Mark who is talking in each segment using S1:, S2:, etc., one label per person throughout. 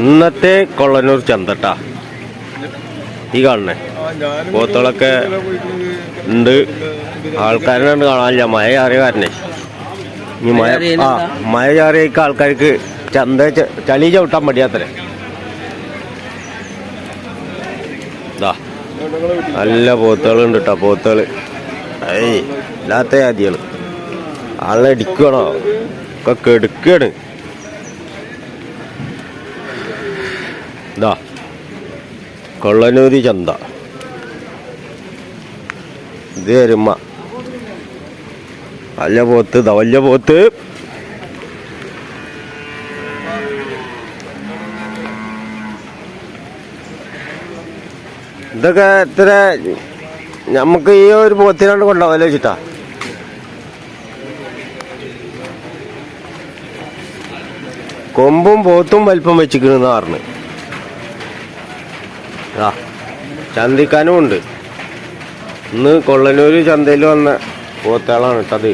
S1: ഇന്നത്തെ കൊള്ളനൂർ ചന്തട്ട. ഈ കാണണേ പോത്തുകളൊക്കെ ഉണ്ട്. ആൾക്കാരെ കാണാനില്ല. മഴ ചാറിയ കാരനെ ഇനി മഴ ആ മഴ ചാറിയൊക്കെ ആൾക്കാർക്ക് ചന്ത ചളി ചവിട്ടാൻ മടിയാത്തരെ ഇതാ നല്ല പോത്തുകളുണ്ട് കേട്ടോ പോത്തുകൾ ഏയ് ഇല്ലാത്ത ജാതികൾ ആളെ ഇടിക്കണോ? ഒക്കെ കെടുക്കാണ്. ഇതാ കൊള്ളനൂരി ചന്ത. ഇത് വലിയ പോത്ത് ധവല്യ വലിയ പോത്ത്. ഇതൊക്കെ എത്ര നമുക്ക് ഈ ഒരു പോത്തിനാണ്ട് കൊണ്ടാവല്ലോ വെച്ചിട്ടാ കൊമ്പും പോത്തും വലിപ്പം വെച്ചിക്കണെന്ന് പറഞ്ഞു ആ ചന്തിക്കാനും ഉണ്ട്. ഇന്ന് കൊള്ളനൂർ ചന്തയിൽ വന്ന പോത്താളാണ് കേട്ടത്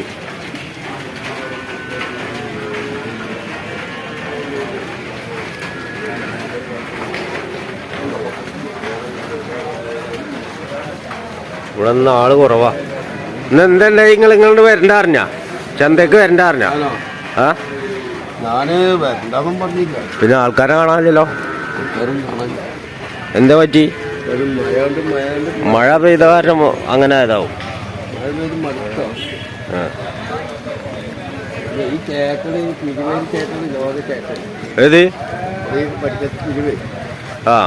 S1: ഇവിടെ നിന്ന് ആൾ കുറവാ. ഇന്ന് എന്തല്ലേ നിങ്ങൾ ഇങ്ങോട്ട് വരണ്ട അറിഞ്ഞ? ചന്തക്ക് വരണ്ട അറിഞ്ഞ? ആ? പിന്നെ ആൾക്കാരെ കാണാനില്ലല്ലോ. എന്താ പറ്റി? മഴ പെയ്ത കാരണം അങ്ങനെ ആയതാവും
S2: ചേട്ടൻ
S1: ഏത്? ആ.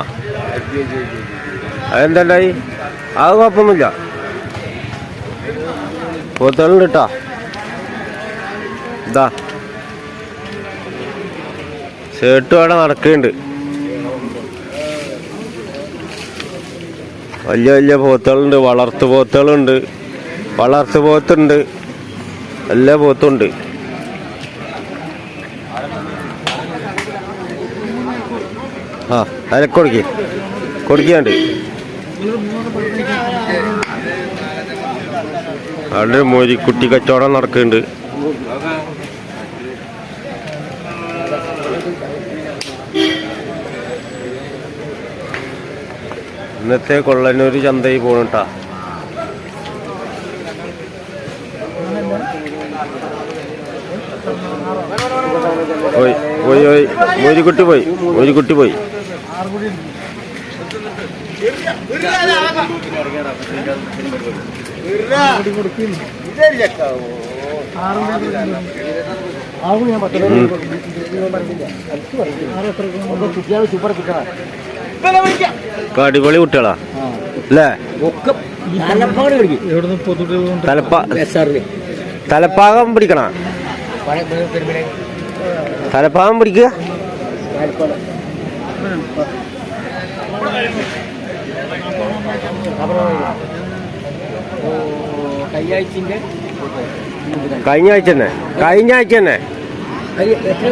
S1: അതെന്തായി അത് കുഴപ്പമൊന്നുമില്ല. പോത്തുകളുണ്ട് കേട്ടോ ഇതാ. ഷർട്ട് അവിടെ നടക്കുന്നുണ്ട്. വലിയ വലിയ പോത്തുകളുണ്ട് വളർത്തു പോത്തുകളുണ്ട് വളർത്തു പോത്തുണ്ട് എല്ലാ പോത്തുണ്ട്. ആ അതിനെ കൊടുക്കി കൊടുക്കാണ്ട് അവിടെ മോരി കുട്ടി കച്ചവടം നടക്കുന്നുണ്ട്. ഇന്നത്തെ കൊള്ളനൂർ ചന്തയിൽ പോണട്ടാ. പോയി പോയി പോയി. മോരിക്കുട്ടി പോയി മോരിക്കുട്ടി പോയി. സൂപ്പർ ഒക്കെ അടിപൊളി കുട്ടികളാ. അല്ലേ? തലപ്പ തലപ്പാകം പിടിക്കണ? തലപ്പാകം പിടിക്കുക? കഴിഞ്ഞ ആഴ്ച തന്നെ. കഴിഞ്ഞ ആഴ്ച തന്നെ.
S2: എത്ര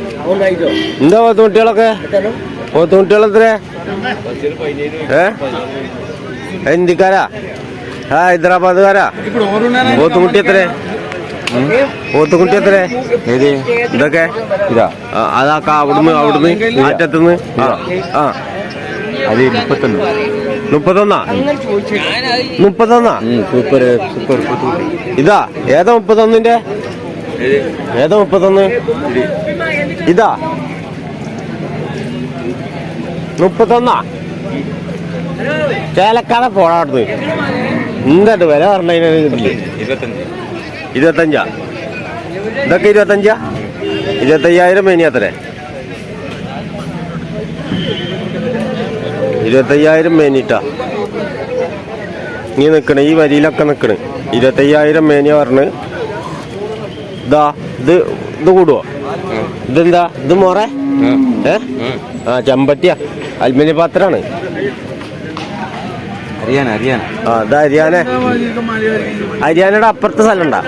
S2: വില പത്ത് കുട്ടികളൊക്കെ?
S1: പത്ത് കുട്ടികൾ
S2: എത്ര
S1: ഏ? ഹിന്ദിക്കാരാ ആ ഹൈദരാബാദുകാരാ? പോത്തുകുട്ടി എത്ര പോത്തുകുട്ടി എത്ര ഏത്? ഇതൊക്കെ? ഇതാ. അതാക്കാ അവിടുന്ന് അവിടുന്ന് അറ്റത്തുനിന്ന്. ആ ആ.
S3: അത് മുപ്പത്തൊന്ന്.
S1: മുപ്പത്തൊന്നാ? മുപ്പത്തൊന്നാ?
S3: സൂപ്പർ സൂപ്പർ
S1: ഇതാ ഏതാ മുപ്പത്തൊന്നിന്റെ? ഏതാ മുപ്പത്തൊന്ന്? ഇതാ. മുപ്പത്തൊന്നാ. ചേലക്കാതെ പോടത്ത് എന്താണ്ട് വില പറഞ്ഞതിന്
S3: ഇരുപത്തഞ്ച്.
S1: ഇതൊക്കെ ഇരുപത്തഞ്ചാ? ഇരുപത്തയ്യായിരം മേനി അത്രേ. ഇരുപത്തയ്യായിരം മേനിട്ടാ. നീ നിൽക്കണേ ഈ വരിയിലൊക്കെ നിൽക്കണേ ഇരുപത്തയ്യായിരം മേനിയ പറഞ്ഞ്. ഇതാ ഇത് ഇത് കൂടുവോ? ഇതെന്താ? ഇത് മോറെ? ഏ? ആ ചെമ്പട്ടിയാ. അൽമിനി പാത്രാണ്
S3: അരിയാനയുടെ
S1: ആ ഹരിയാന ഹരിയാനയുടെ അപ്പുറത്തെ സ്ഥലം ഉണ്ടാ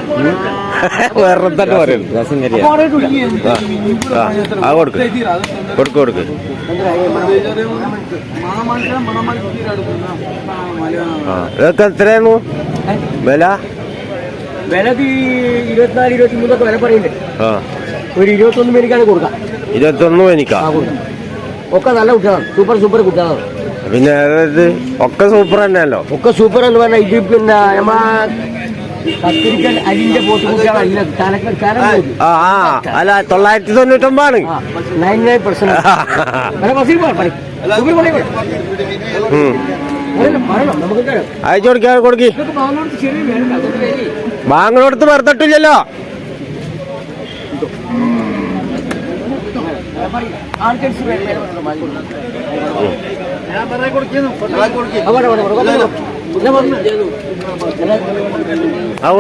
S1: വേറെ തന്നെ പറയുന്നു
S3: രസം
S1: ആ കൊടുക്ക്. കൊടുക്ക് കൊടുക്ക്. ആ ഇതൊക്കെ എത്രയായിരുന്നു? വില?
S2: വില ഇരുപത്തിനാല് ഇരുപത്തി മൂന്നൊക്കെ വില പറയുന്നുണ്ട്.
S1: ആ.
S2: ഒരു ഇരുപത്തൊന്ന് മേടിക്കാണ് കൊടുക്കാം.
S1: ഇരുപത്തൊന്ന്
S2: കൊടുക്കാം. ഒക്കെ നല്ല കുട്ടികളാണ്. സൂപ്പർ സൂപ്പർ കുട്ടികളാണ്.
S1: പിന്നെ അതായത് ഒക്കെ സൂപ്പർ തന്നെയല്ലോ.
S2: ഒക്കെ സൂപ്പർ എന്ന് പറഞ്ഞാൽ ഇത് പിന്നെ നമ്മ കത്തിരിക്കൽ അരിന്റെ പോത്ത് കുട്ടികളല്ല തലക്കൽ തല
S1: ആ അല്ല തൊള്ളായിരത്തി തൊണ്ണൂറ്റൊമ്പതാണ്
S2: നയൻ നയൻ പെർസെന്റ്.
S1: അയച്ചു കൊടുക്കാൻ കൊടുക്കി. വാങ്ങണോടത്ത് വെറുതെട്ടില്ലല്ലോ
S2: ആൾക്കാർക്ക് വില വേണം. വാങ്ങിക്കൊടുക്കാം. അവിടെ, അവിടെ, അവിടെ, അവിടെ. ഇതാ വന്നു.
S1: ആ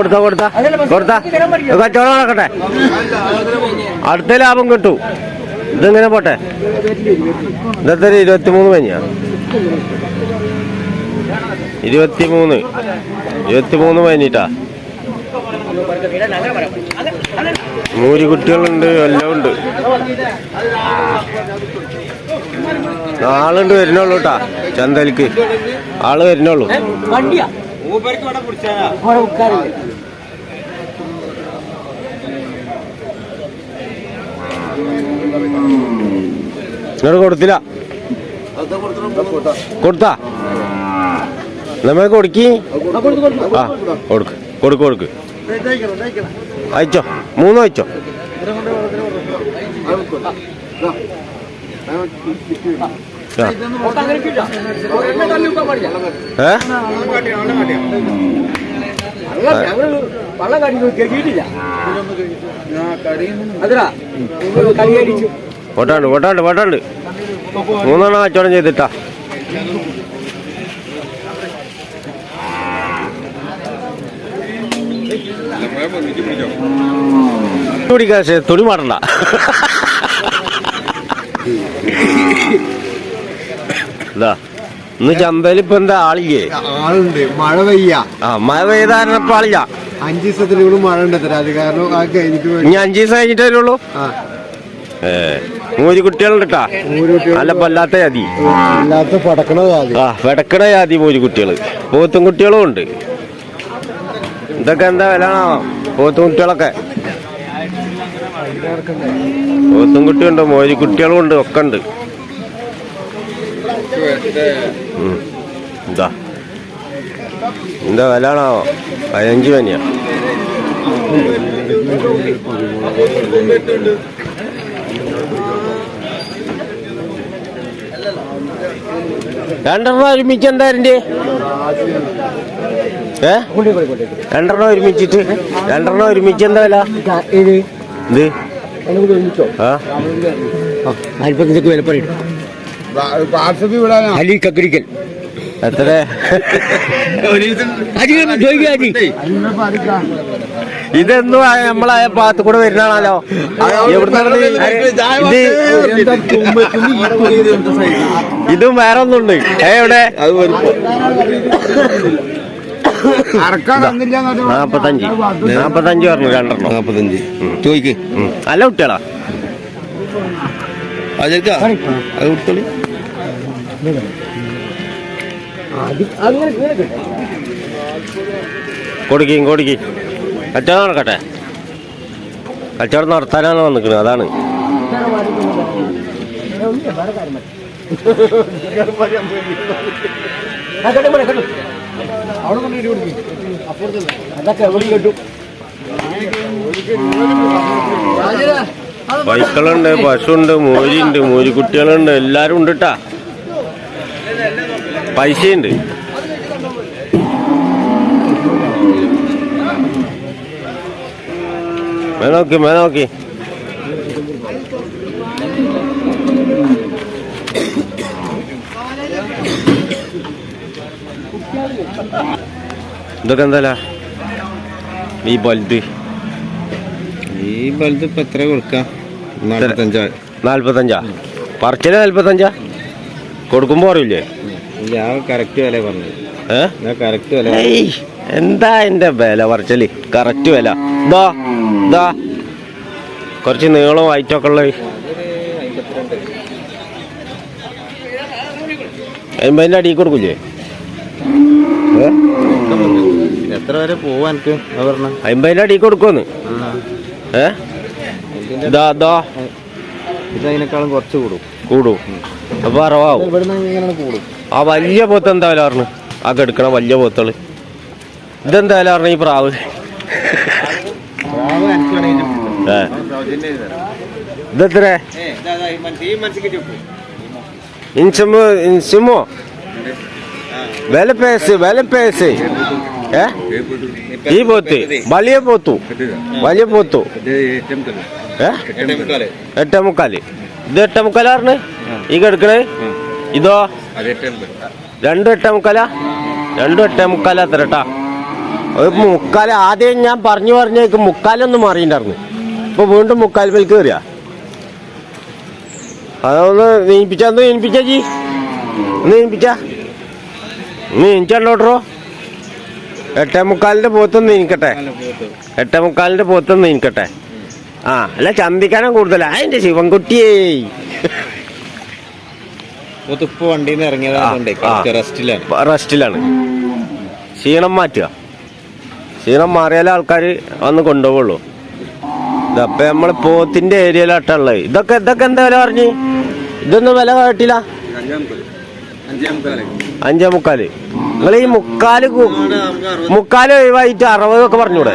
S1: അടുത്ത ലാഭം കിട്ടൂ. ഇതെങ്ങനെ പോട്ടെ. ഇന്നത്തെ ഇരുപത്തിമൂന്ന് പഞ്ഞാ ഇരുപത്തിമൂന്ന്. ഇരുപത്തിമൂന്ന് പഞ്ഞിട്ടാ മൂരിക്കുട്ടികളുണ്ട് എല്ലാം ഉണ്ട്. ആളുണ്ട് വരുന്നുള്ളൂ കേട്ടാ ചന്തലിക്ക് ആൾ വരുന്നുള്ളൂ. ഇങ്ങോട്ട് കൊടുത്തില്ല. കൊടുത്താ? നമ്മൾ കൊടുക്കി.
S2: ആ
S1: കൊടുക്ക് കൊടുക്ക്. കൊടുക്ക് അയച്ചോ മൂന്ന് അയച്ചോ. ഏട്ടാണ്ട്
S2: ഒക്കെ അങ്ങനെ മൂന്നെണ്ണം കച്ചവടം തള്ളി വിട്ടാ പാടില്ല.
S1: ഏ
S2: അല്ല, ഞങ്ങൾ വള്ളം കാട്ടി കെട്ടിയിട്ടില്ല അതിനാ കടി അടിച്ചു
S1: ഓട്ടാണ്ട് ഓട്ടാണ്ട് ഓട്ടാണ്ട് മൂന്നെണ്ണം കച്ചവടം ചെയ്തിട്ടാ ശേ, തുണി മാറണ്ട. ഇതാ ഇന്ന് ചന്തയിൽ ഇപ്പൊ എന്താ ആളില്ലേ?
S4: ആളുണ്ട് മഴ പെയ്യ.
S1: ആ മഴ പെയ്താരണം ഇപ്പൊ ആളില്ല.
S4: അഞ്ചു ദിവസത്തിനുള്ളിൽ മഴ ഉണ്ടത്ര അത് കാരണം ആ കഴിഞ്ഞിട്ട്.
S1: ഇനി അഞ്ചു ദിവസം കഴിഞ്ഞിട്ടേ വരുള്ളൂ
S4: ആ.
S1: ഏ മൂന്ന് കുട്ടികളുണ്ട് നല്ല പല്ലാത്ത ജാതി.
S4: പടക്കണ ജാതി.
S1: ആ പടക്കണ ജാതി മൂന്ന് കുട്ടികൾ. പോത്തും കുട്ടികളും ഉണ്ട്. ഇതൊക്കെ എന്താ വില പോത്തും കുട്ടികളൊക്കെ? പോത്തും കുട്ടിയുണ്ട് മോരി കുട്ടികളും ഉണ്ട് ഒക്കെ ഉണ്ട്. എന്താ എന്താ വില ആണോ പതിനഞ്ച് പനിയാ രണ്ടെണ്ണം ഒരുമിച്ച് എന്താ ഏ? രണ്ടെണ്ണം ഒരുമിച്ചിട്ട് രണ്ടെണ്ണം ഒരുമിച്ച് എന്താ വില? ഇത്
S2: നാൽപ്പത്തഞ്ചൊക്കെ വില പറയും. അലി കക്കരിക്കൽ.
S1: എത്ര ഇതെന്നും നമ്മളായ നമ്മളെ ഭാഗത്ത് കൂടെ വരുന്നതാണല്ലോ എവിടുന്നാണ് ഇത്? വേറെ ഒന്നുണ്ട്. ഏ എവിടെ? നാപ്പത്തഞ്ച്. നാപ്പത്തഞ്ച് പറഞ്ഞു രണ്ടെണ്ണം.
S3: നാപ്പത്തഞ്ച്. ചോദിക്ക്.
S1: അല്ല കുട്ടികളാ.
S3: അതെടുക്കാ അത്
S1: കൊടുക്കും കൊടുക്കും. കച്ചവടം നടക്കട്ടെ. കച്ചവടം നടത്താനാണ് വന്നിക്കുന്നത് അതാണ്.
S2: അതൊക്കെ എവിടെ കിട്ടും.
S1: പൈക്കളുണ്ട് പശുണ്ട് മോരിയുണ്ട് മോരി കുട്ടികളുണ്ട് എല്ലാരും ഉണ്ട് കേട്ടാ പൈസയുണ്ട്. മേ നോക്കി ഇതൊക്കെ എന്താ ഈ ബൾബ്.
S3: ഈ ബൾബ് ഇപ്പൊ എത്ര കൊടുക്കാം? നാൽപ്പത്തഞ്ചാ
S1: നാല്പത്തഞ്ചാ? പറിച്ചൽ നാല്പത്തഞ്ചാ? കൊടുക്കുമ്പോ അറിയില്ലേ
S3: ഇല്ല ആ കറക്റ്റ് വില പറഞ്ഞു
S1: ഏ?
S3: ഞാൻ കറക്റ്റ് വില
S1: എന്താ എന്റെ വില പറിച്ചൽ? കറക്റ്റ് വില. ഇതാ ഇതാ കുറച്ച് നീളം ആയിട്ടൊക്കെ ഉള്ള എൺപതിന്റെ അടിയിൽ കൊടുക്കൂലേ? ഏ?
S3: എത്ര വരെ പോവാ എനിക്ക്? പറഞ്ഞ.
S1: അമ്പതിന്റെ അടി കൊടുക്കുമെന്ന് ഏ? ഇതാ ഇതാ
S3: ഇത് കുറച്ച് കൂടും.
S1: കൂടും. അപ്പൊ
S3: ഇവിടുന്ന് ഇങ്ങനെ കൂടും.
S1: ആ വലിയ പോത്ത് എന്തായാലും പറഞ്ഞു ആ കെടുക്കണ വലിയ പോത്തുകൾ ഇതെന്തായാലും പറഞ്ഞു ഈ പ്രാവ്. ഇതെത്ര? ഇൻസുമോ ഇൻസുമോ വില പേസ് വില പേസ്. ഏ? ഈ പോത്ത് വലിയ പോത്തു വലിയ പോത്തു. ഏ? എട്ടേ മുക്കാൽ ഇത് എട്ടേ മുക്കാലാറിന് ഈ കെടുക്കണേ? ഇതോ? രണ്ടും എട്ടേ മുക്കാല രണ്ടും എട്ടേ മുക്കാല അത്ര കേട്ടാ ഒരു മുക്കാല ആദ്യം ഞാൻ പറഞ്ഞു പറഞ്ഞേക്ക് മുക്കാലൊന്നും മാറിയിട്ടുണ്ടായിരുന്നു ഇപ്പൊ വീണ്ടും മുക്കാൽ മേൽ കയറിയ അതൊന്ന് നീപ്പിച്ചാ ഒന്ന് നീപ്പിച്ചാ ജി. ഒന്ന് നീപ്പിച്ചാ ഒന്ന് നീച്ചോട്ടോ എട്ടേ മുക്കാലിന്റെ പോത്തൊന്ന് നീക്കട്ടെ എട്ടേ മുക്കാലിന്റെ പോത്തൊന്ന് നീക്കട്ടെ ആ അല്ല ചന്തിക്കാനും കൂടുതലാ. അതിന്റെ ശിവൻകുട്ടിയേ.
S3: ഇപ്പൊ വണ്ടിയിൽ നിന്ന്. റെസ്റ്റിലാണ്.
S1: റെസ്റ്റിലാണ്. ക്ഷീണം മാറ്റുക. ക്ഷീണം മാറിയാലേ ആൾക്കാർ വന്ന് കൊണ്ടുപോകുള്ളൂ ഇതപ്പൊ നമ്മൾ പോത്തിന്റെ ഏരിയയിലാട്ടുള്ളത് ഇതൊക്കെ ഇതൊക്കെ എന്താ വില പറഞ്ഞു? ഇതൊന്നും വില കേട്ടില്ല? അഞ്ചേ മുക്കാൽ നിങ്ങൾ ഈ മുക്കാൽ മുക്കാൽ ഒഴിവായിട്ട് അറുപത് ഒക്കെ പറഞ്ഞൂടെ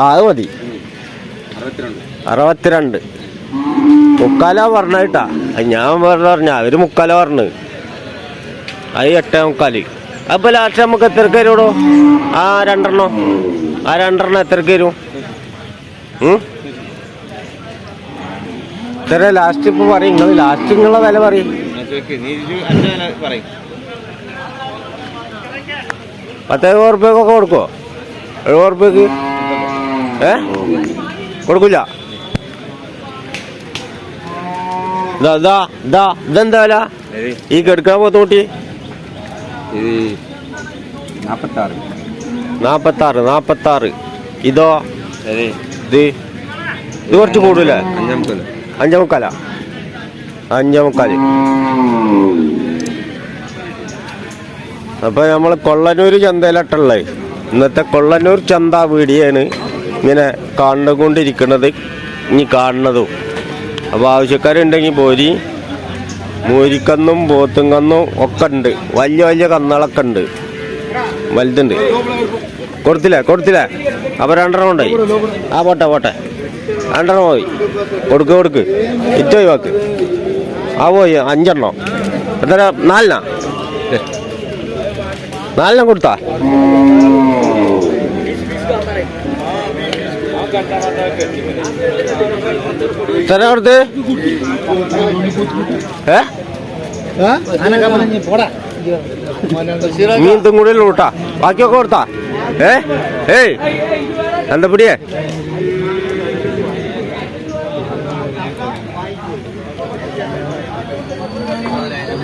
S1: ആ അത് മതി. അറുപത്തിരണ്ട്. മുക്കാലാ പറഞ്ഞിട്ടാ ഞാൻ പറഞ്ഞ പറഞ്ഞ. അവർ മുക്കാല പറഞ്ഞ്. അത് എട്ടേ മുക്കാൽ. അപ്പൊ ലാസ്റ്റ് നമുക്ക് എത്രക്ക് വരുവോ ആ രണ്ടെണ്ണോ. ആ രണ്ടെണ്ണം എത്രക്ക് വരും? ഇത്ര ലാസ്റ്റ് ഇപ്പൊ പറയും. നിങ്ങൾ ലാസ്റ്റ് നിങ്ങളെ വില പറയും.
S3: പറയും.
S1: എഴുപത് റുപ്യക്കൊക്കെ കൊടുക്കോ എഴുപത് റുപ്യക്ക് ഏ? കൊടുക്കില്ല. ഇതാ ഇതാ ഇതാ ഇതെന്താ വില? ഈ കെടുക്കാൻ പോത്തോട്ടി
S3: നാപ്പത്താറ്.
S1: നാപ്പത്താറ് നാപ്പത്താറ്. ഇതോ? ഇത്? ഇത് കുറച്ച് കൂടുതലേ? അഞ്ചേ മുക്കാലാ? അഞ്ചേ അപ്പൊ നമ്മൾ കൊള്ളനൂർ ചന്തയിലട്ടുള്ളത് ഇന്നത്തെ കൊള്ളനൂർ ചന്ത വീടിയാണ് ഇങ്ങനെ കണ്ടുകൊണ്ടിരിക്കുന്നത് ഇനി കാണുന്നതും. അപ്പോൾ ആവശ്യക്കാരുണ്ടെങ്കിൽ പോരി. മൂരിക്കന്നും പോത്തും കന്നും ഒക്കെ ഉണ്ട്. വലിയ വലിയ കന്നുകളൊക്കെ ഉണ്ട്. വലുതുണ്ട്. കൊടുത്തില്ലേ? കൊടുത്തില്ലേ? അപ്പോൾ രണ്ടെണ്ണം ഉണ്ടായി ആ പോട്ടെ പോട്ടെ. രണ്ടെണ്ണം പോയി. കൊടുക്ക് കൊടുക്ക്. ഇറ്റ ഒഴിവാക്ക്. ആ പോയി അഞ്ചെണ്ണം. എത്ര നാലിനാ? നാലിനം കൊടുത്താ? എത്ര കൊടുത്ത്. ഏ? മീൻ കൂട്ടാ ബാക്കിയൊക്കെ കൊടുത്താ. ഏ? ഏയ്. എന്താ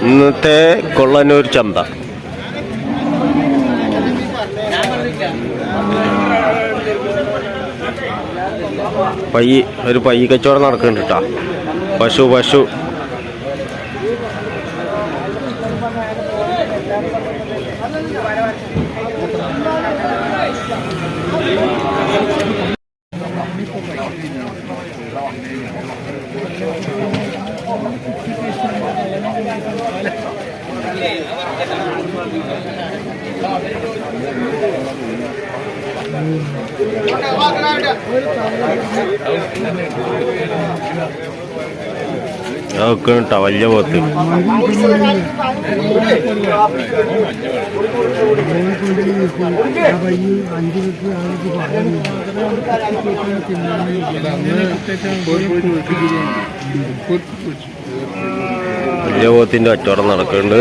S1: ഇന്നത്തെ കൊള്ളനൂർ ചന്ത. പയ്യ ഒരു പയ്യ കച്ചവടം നടക്കുന്നുണ്ട് കേട്ടോ പശു പശു. അതൊക്കെ കേട്ടോ വലിയ പോത്ത്. വലിയ പോത്തിന്റെ കച്ചവടം നടക്കുന്നുണ്ട്.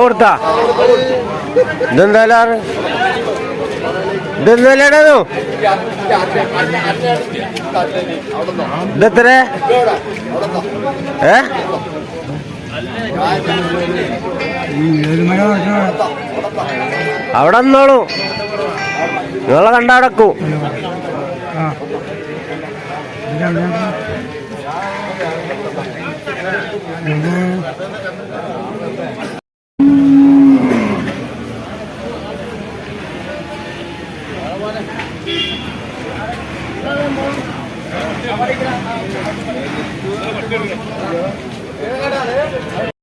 S1: കൊടുത്താ ഇതെന്തായാലും ഇതെന്തായാലും ഇതെത്ര? ഏ? Abraham lalu, ya, alangkah menarik, Bu.